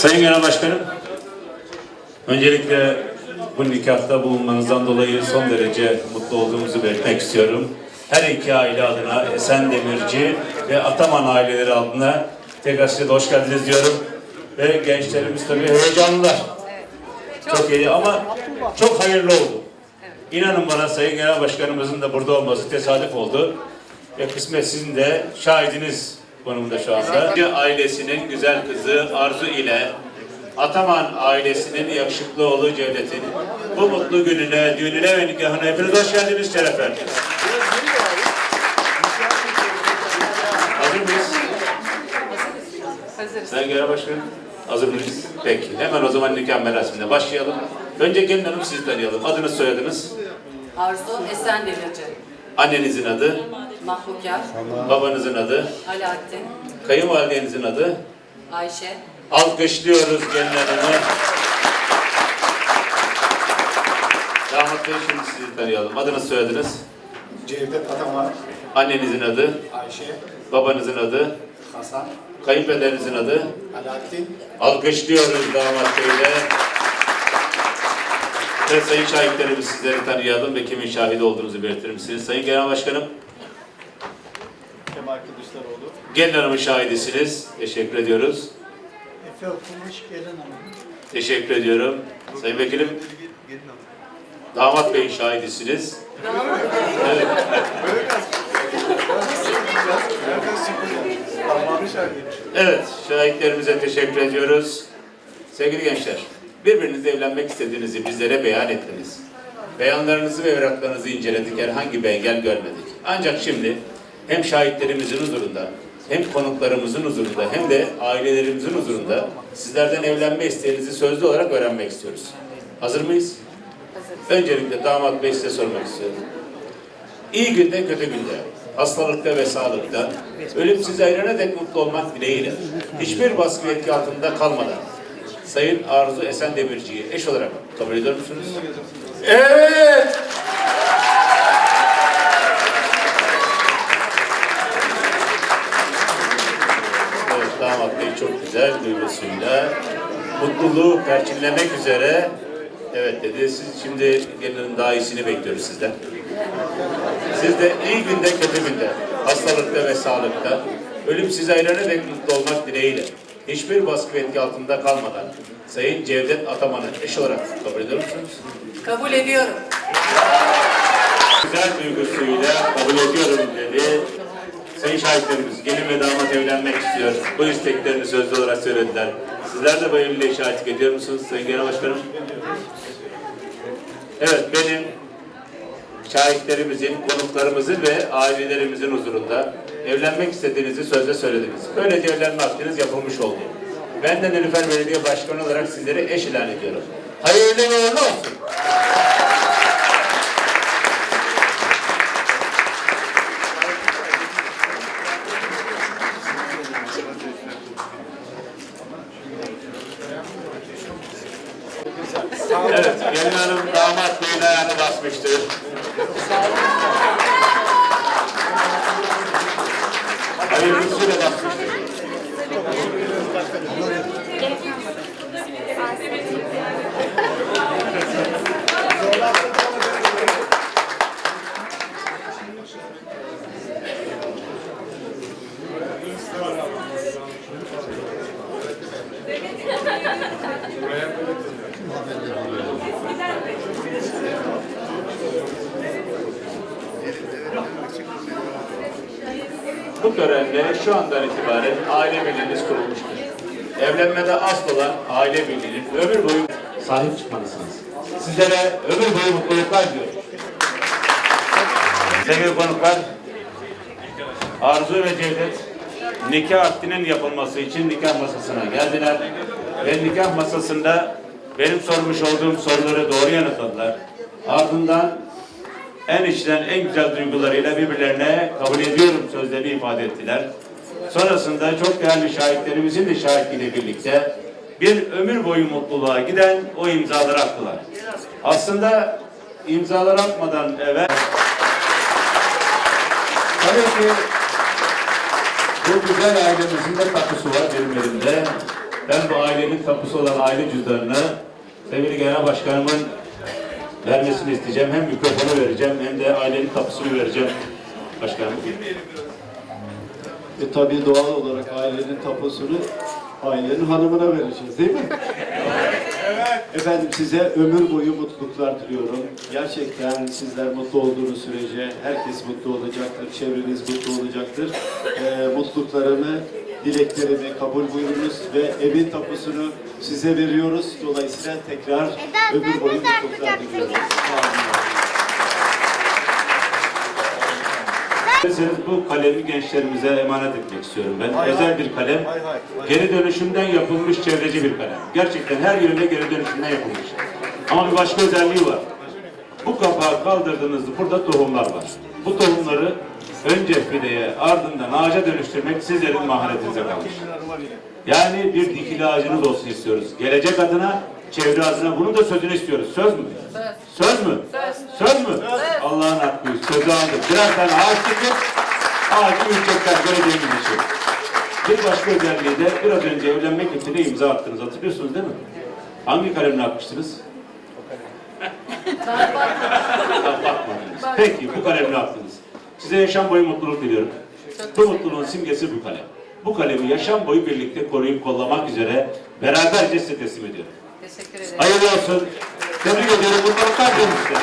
Sayın Genel Başkanım, öncelikle bu nikahta bulunmanızdan dolayı son derece mutlu olduğumuzu belirtmek istiyorum. Her iki aile adına Esen Demirci ve Ataman aileleri adına tekrar size de hoş geldiniz diyorum. Ve gençlerimiz tabii heyecanlılar. Çok iyi ama çok hayırlı oldu. İnanın bana Sayın Genel Başkanımızın da burada olması tesadüf oldu. Ve kısmet sizin de şahidiniz konumda şu anda. Ailesinin güzel kızı Arzu ile Ataman ailesinin yakışıklı oğlu Cevdet'in bu mutlu gününe, düğününe ve nikahına hepiniz hoş geldiniz, şeref verdiniz. Hazır mıyız? Hazırız. Sayın Genel Başkanım, hazır mıyız? Peki, hemen o zaman nikah merasimine başlayalım. Önce gelin hanım sizi tanıyalım. Adınız, soyadınız, Arzu Esen Demirci, annenizin adı, Mahlukyar, babanızın adı, Alaaddin, kayınvalidenizin adı. Ayşe, Alkışlıyoruz gelin hanımı. Damat Bey şimdi sizi tanıyalım. Adınız, soyadınız, Cevdet Ataman, annenizin adı, Ayşe, babanızın adı, Hasan, kayınpederinizin adı. Alaaddin, Alkışlıyoruz damat beyle. Ve sayın şahitlerimiz sizleri tanıyalım ve kimin şahidi olduğunuzu belirtir misiniz? Sayın Genel Başkanım, Kılıçdaroğlu, gelin hanımın şahidisiniz. Teşekkür ediyoruz. Efe Okumuş Gelin Hanım. Teşekkür ediyorum. Sayın Vekilim, damat beyin şahidisiniz. Evet. Çıkıyor. Damadın şahidi. Evet, şahitlerimize teşekkür ediyoruz. Sevgili gençler, birbirinizle evlenmek istediğinizi bizlere beyan ettiniz. Beyanlarınızı ve evraklarınızı inceledik, herhangi bir engel görmedik. Ancak şimdi hem şahitlerimizin huzurunda, hem konuklarımızın huzurunda, hem de ailelerimizin huzurunda sizlerden evlenme isteğinizi sözlü olarak öğrenmek istiyoruz. Hazır mıyız? hazırız. Öncelikle damat bey size sormak istiyorum. İyi günde kötü günde, hastalıkta ve sağlıkta, ölüm size ayrına dek mutlu olmak dileğiyle, hiçbir baskı ve etki altında kalmadan, Sayın Arzu Esen Demirci'yi eş olarak kabul ediyor musunuz? Evet! Evet, güzel duygusuyla, mutluluğu perçinlemek üzere evet dedi. Siz şimdi gelinin daha iyisini bekliyoruz sizden. Siz de iyi günde kötü günde, hastalıkta ve sağlıkta, ölüm size ayrana dek mutlu olmak dileğiyle, hiçbir baskı ve etki altında kalmadan Sayın Cevdet Ataman'ı eş olarak kabul ediyor musunuz? Kabul ediyorum. Güzel duygusuyla kabul ediyorum dedi. Sayın şahitlerimiz, gelin ve damat evlenmek istiyor. Bu isteklerini sözlü olarak söylediler. Sizler de bu evliliğe şahitlik ediyor musunuz Sayın Genel Başkanım? Evet, benim şahitlerimizin, konuklarımızın ve ailelerimizin huzurunda evlenmek istediğinizi sözle söylediniz. Böylece evlenme hakkınız yapılmış oldu. Ben de Nilüfer Belediye Başkanı olarak sizleri eş ilan ediyorum. Hayırlı uğurlu olsun. Evet, gelin hanım damat beyin ayağını basmıştır. Hayırlısıyla basmıştır. Bu törenle şu andan itibaren aile birliğiniz kurulmuştur. Evlenmede asıl olan aile birliğinin ömür boyu sahip çıkmalısınız. Sizlere ömür boyu mutluluklar diliyorum. Sevgili konuklar, Arzu ve Cevdet nikah akdinin yapılması için nikah masasına geldiler. Ve nikah masasında benim sormuş olduğum soruları doğru yanıtladılar. Ardından en içten en güzel duygularıyla birbirlerine kabul ediyorum sözlerini ifade ettiler. Sonrasında çok değerli şahitlerimizin de şahitliğiyle birlikte bir ömür boyu mutluluğa giden o imzaları attılar. Aslında imzaları atmadan evvel tabii ki bu güzel ailemizin de katkısı var benim elimde. Ben bu ailenin tapusu olan aile cüzdanını sevgili genel başkanımın vermesini isteyeceğim. Hem mikrofonu vereceğim hem de ailenin tapusunu vereceğim. Başkanım. E tabii doğal olarak ailenin tapusunu ailenin hanımına vereceğiz değil mi? Efendim size ömür boyu mutluluklar diliyorum. Gerçekten sizler mutlu olduğunuz sürece herkes mutlu olacaktır, çevreniz mutlu olacaktır. E, mutluluklarımı, dileklerimi kabul buyurunuz ve evin tapusunu size veriyoruz. Dolayısıyla tekrar ömür boyu mutluluklar. Siz bu kalemi gençlerimize emanet etmek istiyorum ben. Hay Özel hay. bir kalem. Hay hay. Hay. Geri dönüşümden yapılmış çevreci bir kalem. Gerçekten her yönde geri dönüşümden yapılmış. Ama bir başka özelliği var. Bu kapağı kaldırdığınızda burada tohumlar var. Bu tohumları önce fideye ardından ağaca dönüştürmek sizlerin maharetinize kalmış. Yani bir dikili ağacınız olsun istiyoruz. Gelecek adına, çevre adına bunun da sözünü istiyoruz. Söz mü? Söz. Söz mü? Söz. Söz mü? Allah'ın hakkı. Sözü aldık. Birer tane ağaç dikip ağacı büyütecekler belediyenin için. Bir başka özelliği de biraz önce evlenmek için imza attınız. Hatırlıyorsunuz değil mi? Hangi kalemle atmıştınız? Bakmadınız. Peki bu kalemle attınız. Size yaşam boyu mutluluk diliyorum. Bu mutluluğun simgesi bu kalem. Bu kalemi yaşam boyu birlikte koruyup kollamak üzere beraberce size teslim ediyorum. Teşekkür ederim. Hayırlı olsun. Tebrik ediyorum. Mutluluklar diliyorum size.